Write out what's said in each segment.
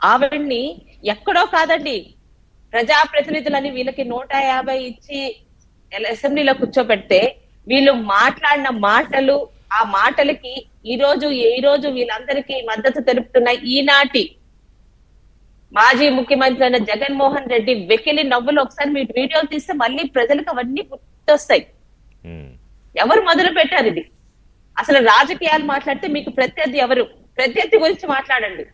ఆవిడ్ని ఎక్కడో కాదండి ప్రజాప్రతినిధులని వీళ్ళకి నూట యాభై ఇచ్చి అసెంబ్లీలో కూర్చోబెడితే వీళ్ళు మాట్లాడిన మాటలు ఆ మాటలకి ఈ రోజు ఈ రోజు వీళ్ళందరికీ మద్దతు తెలుపుతున్న ఈనాటి మాజీ ముఖ్యమంత్రి అయిన జగన్మోహన్ రెడ్డి వెకిలి నవ్వులు ఒకసారి మీ వీడియోలు తీస్తే మళ్ళీ ప్రజలకు అవన్నీ గుర్తొస్తాయి. ఎవరు మొదలు పెట్టారు ఇది? అసలు రాజకీయాలు మాట్లాడితే మీకు ప్రత్యర్థి ఎవరు? ప్రత్యర్థి గురించి మాట్లాడండి.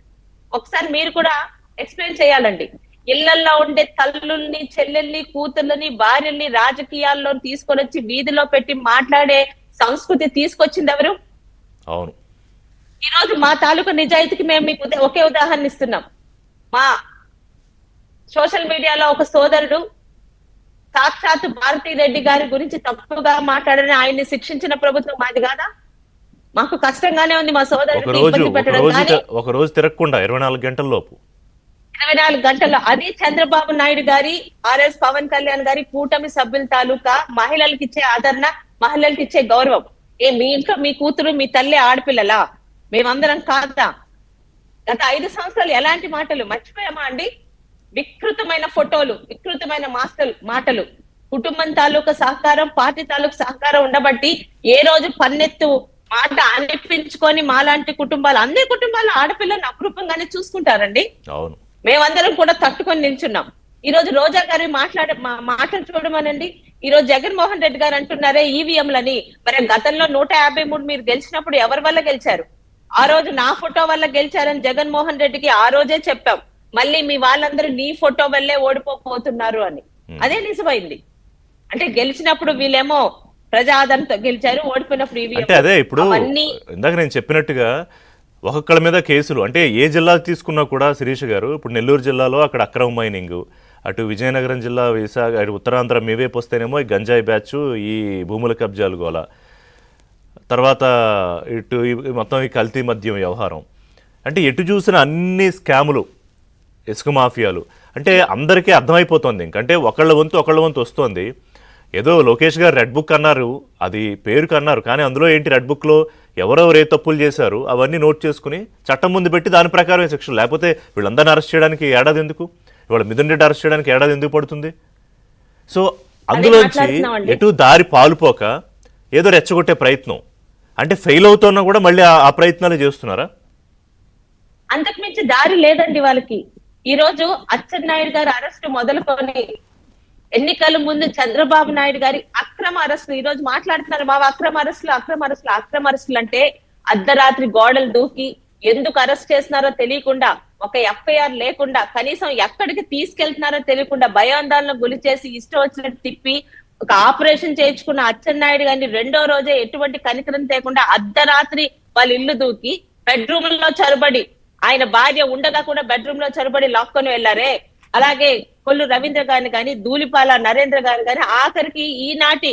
ఒకసారి మీరు కూడా ఎక్స్ప్లెయిన్ చేయాలండి. ఇళ్ళల్లో ఉండే తల్లుల్ని చెల్లెల్ని కూతుర్లని భార్యల్ని రాజకీయాల్లో తీసుకొని వచ్చి వీధిలో పెట్టి మాట్లాడే సంస్కృతి తీసుకొచ్చింది ఎవరు? అవును. ఈ రోజు మా తాలూకు నిజాయితీకి మేము మీకు ఒకే ఉదాహరణ ఇస్తున్నాం. మా సోషల్ మీడియాలో ఒక సోదరుడు సాక్షాత్ భారతీ రెడ్డి గారి గురించి తప్పుగా మాట్లాడని ఆయన్ని శిక్షించిన ప్రభుత్వం మాది కాదా? మాకు కష్టంగానే ఉంది మా ఇబ్బంది ఒక పెట్టడం రోజు తిరగకుండా ఇరవై నాలుగు గంటల లోపు. ఇరవై నాలుగు గంటల్లో అది చంద్రబాబు నాయుడు గారి ఆర్ఎస్ పవన్ కళ్యాణ్ గారి కూటమి సభ్యుల తాలూకా మహిళలకు ఇచ్చే ఆదరణ మహిళలకు ఇచ్చే గౌరవం. ఏ మీ ఇంట్లో మీ కూతురు మీ తల్లి ఆడపిల్లలా? మేమందరం కాదా? గత ఐదు సంవత్సరాలు ఎలాంటి మాటలు? మర్చిపోయామా అండి? వికృతమైన ఫోటోలు వికృతమైన మాటలు మాటలు. కుటుంబం తాలూకా సహకారం పార్టీ తాలూకు సహకారం ఉండబట్టి ఏ రోజు పన్నెత్తు మాట అనిపించుకొని మాలాంటి కుటుంబాలు అందరి కుటుంబాలు ఆడపిల్లల్ని అపురూపంగానే చూసుకుంటారండి. అవును. మేమందరం కూడా తట్టుకొని నిల్చున్నాం. ఈ రోజు రోజా గారి మాట్లాడే మాటలు చూడమనండి. ఈ రోజు జగన్మోహన్ రెడ్డి గారు అంటున్నారే ఈవీఎంలని. మరి గతంలో నూట యాభై మూడు మీరు గెలిచినప్పుడు ఎవరి వల్ల గెలిచారు? ఆ రోజు నా ఫోటో వల్ల గెలిచారని జగన్మోహన్ రెడ్డికి ఆ రోజే చెప్పాం. మళ్ళీ మీ వాళ్ళందరూ నీ ఫోటో వల్లే ఓడిపోతున్నారు అని. అదే నిజమైంది. అంటే గెలిచినప్పుడు వీళ్ళేమో ప్రజా ఆదరణతో గెలిచారు ఓడిపోయినప్పుడు ఈవీఎం అంటే అదే ఇప్పుడు ఇందాక నేను చెప్పినట్టుగా ఒక్కొక్కళ్ళ మీద కేసులు అంటే ఏ జిల్లా తీసుకున్నా కూడా శిరీష్ గారు ఇప్పుడు నెల్లూరు జిల్లాలో అక్కడ అక్రమ మైనింగ్ అటు విజయనగరం జిల్లా విశాఖ అటు ఉత్తరాంధ్ర మీ వైపు వస్తేనేమో ఈ గంజాయి బ్యాచ్ ఈ భూముల కబ్జాలు గోల. తర్వాత ఇటు మొత్తం ఈ కల్తీ మద్యం వ్యవహారం. అంటే ఎటు చూసిన అన్ని స్కాములు ఇసుక మాఫియాలు. అంటే అందరికీ అర్థమైపోతుంది ఇంకంటే ఒకళ్ళ వంతు ఒకళ్ళ వంతు వస్తుంది. ఏదో లోకేష్ గారు రెడ్ బుక్ అన్నారు అది పేరుకు అన్నారు కానీ అందులో ఏంటి రెడ్ బుక్లో ఎవరెవరు ఏ తప్పులు చేశారు అవన్నీ నోట్ చేసుకుని చట్టం ముందు పెట్టి దాని ప్రకారమే శిక్ష. లేకపోతే వీళ్ళందరిని అరెస్ట్ చేయడానికి ఏడాది ఎందుకు? ఇవాళ మిథున్ రెడ్డి అరెస్ట్ చేయడానికి ఏడాది ఎందుకు పడుతుంది? సో అందులోంచి. ఎటు దారి పాలుపోక ఏదో రెచ్చగొట్టే ప్రయత్నం. అంటే ఫెయిల్ అవుతున్నా కూడా మళ్ళీ ఆ- ప్రయత్నాలు చేస్తున్నారా? అంతకు మించి దారి లేదండి వాళ్ళకి. ఈ రోజు అచ్చెన్నాయుడు గారి అరెస్ట్ మొదలుకొని ఎన్నికల ముందు చంద్రబాబు నాయుడు గారి అక్రమ అరెస్టులు ఈ రోజు మాట్లాడుతున్నారు బాబు అక్రమ అరెస్టులు అక్రమ అరెస్టులు అక్రమ అరెస్టులు అంటే అర్ధరాత్రి గోడలు దూకి ఎందుకు అరెస్ట్ చేస్తున్నారో తెలియకుండా ఒక ఎఫ్ఐఆర్ లేకుండా కనీసం ఎక్కడికి తీసుకెళ్తున్నారో తెలియకుండా భయాందోళన గురి చేసి ఇష్టం వచ్చినట్టు తిప్పి ఒక ఆపరేషన్ చేయించుకున్న అచ్చెన్నాయుడు గారిని రెండో రోజే ఎటువంటి కనికరం తేకుండా అర్ధరాత్రి వాళ్ళ ఇల్లు దూకి బెడ్రూమ్లో చొరబడి ఆయన భార్య ఉండగా కూడా బెడ్రూమ్లో చొరబడి లాక్కొని వెళ్ళారే అలాగే కొల్లు రవీంద్ర గారిని కానీ ధూళిపాల నరేంద్ర గారిని కానీ ఆఖరికి ఈనాటి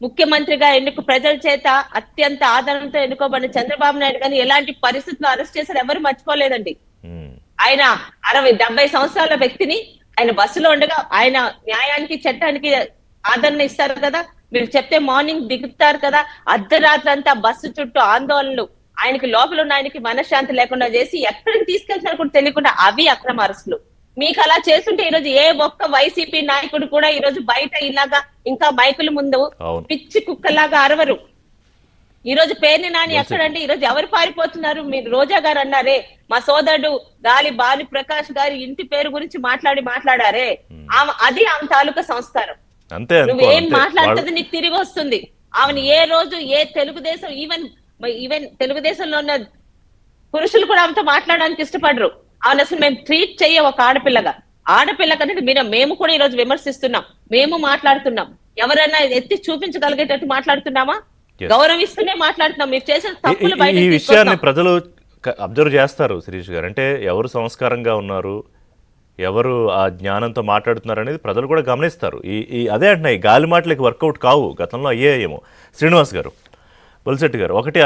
ముఖ్యమంత్రిగా ఎన్నుకు ప్రజల చేత అత్యంత ఆదరణతో ఎన్నుకోబడిన చంద్రబాబు నాయుడు గారిని ఎలాంటి పరిస్థితుల్లో అరెస్ట్ చేశారు ఎవరు మర్చిపోలేదండి. ఆయన అరవై డెబ్బై సంవత్సరాల వ్యక్తిని ఆయన బస్సులో ఉండగా ఆయన న్యాయానికి చట్టానికి ఆదరణ ఇస్తారు కదా. మీరు చెప్తే మార్నింగ్ దిగుతారు కదా. అర్ధరాత్రి అంతా బస్సు చుట్టూ ఆందోళనలు. ఆయనకి లోపల ఉన్న ఆయనకి మనశ్శాంతి లేకుండా చేసి ఎక్కడికి తీసుకెళ్తున్నారు కూడా తెలియకుండా అవి అక్రమ అరెస్టులు. మీకు అలా చేస్తుంటే ఈరోజు ఏ ఒక్క వైసీపీ నాయకుడు కూడా ఈ రోజు బయట ఇలాగా ఇంకా మైకుల ముందు పిచ్చి కుక్కలాగా అరవరు. ఈ రోజు పేర్ని నాని ఎక్కడండి? ఈ రోజు ఎవరు పారిపోతున్నారు? మీరు రోజా గారు అన్నారే మా సోదరుడు గాలి బాలి ప్రకాష్ గారి ఇంటి పేరు గురించి మాట్లాడి మాట్లాడారే. ఆమె అది ఆమె తాలూకా సంస్కారం. అంతే నువ్వేం. వాళ్ళ- మాట్లాడుతుంది నీకు తిరిగి వస్తుంది. ఆమెను ఏ రోజు ఏ తెలుగుదేశం ఈవెన్ ఈవెన్ తెలుగుదేశంలో ఉన్న పురుషులు కూడా ఆమెతో మాట్లాడడానికి ఇష్టపడరు. ఆమెను అసలు మేము ట్రీట్ చెయ్య ఒక ఆడపిల్లగా. ఆడపిల్ల కనుక మీరు మేము కూడా ఈ రోజు విమర్శిస్తున్నాం. మేము మాట్లాడుతున్నాం. ఎవరైనా ఎత్తి చూపించగలిగేటట్టు మాట్లాడుతున్నామా. గౌరవిస్తూనే మాట్లాడుతున్నాం. మీరు చేసిన తప్పులు ఈ విషయాన్ని ప్రజలు అబ్జర్వ్ చేస్తారు శిరీష్ గారు. అంటే ఎవరు సంస్కారంగా ఉన్నారు ఎవరు ఆ జ్ఞానంతో మాట్లాడుతున్నారు అనేది ప్రజలు కూడా గమనిస్తారు. ఈ ఈ అదే అంటున్నాయి గాలి మాటలకి వర్కౌట్ కావు. గతంలో అయ్యాయేమో శ్రీనివాస్ గారు బొలిశెట్టి గారు ఒకటి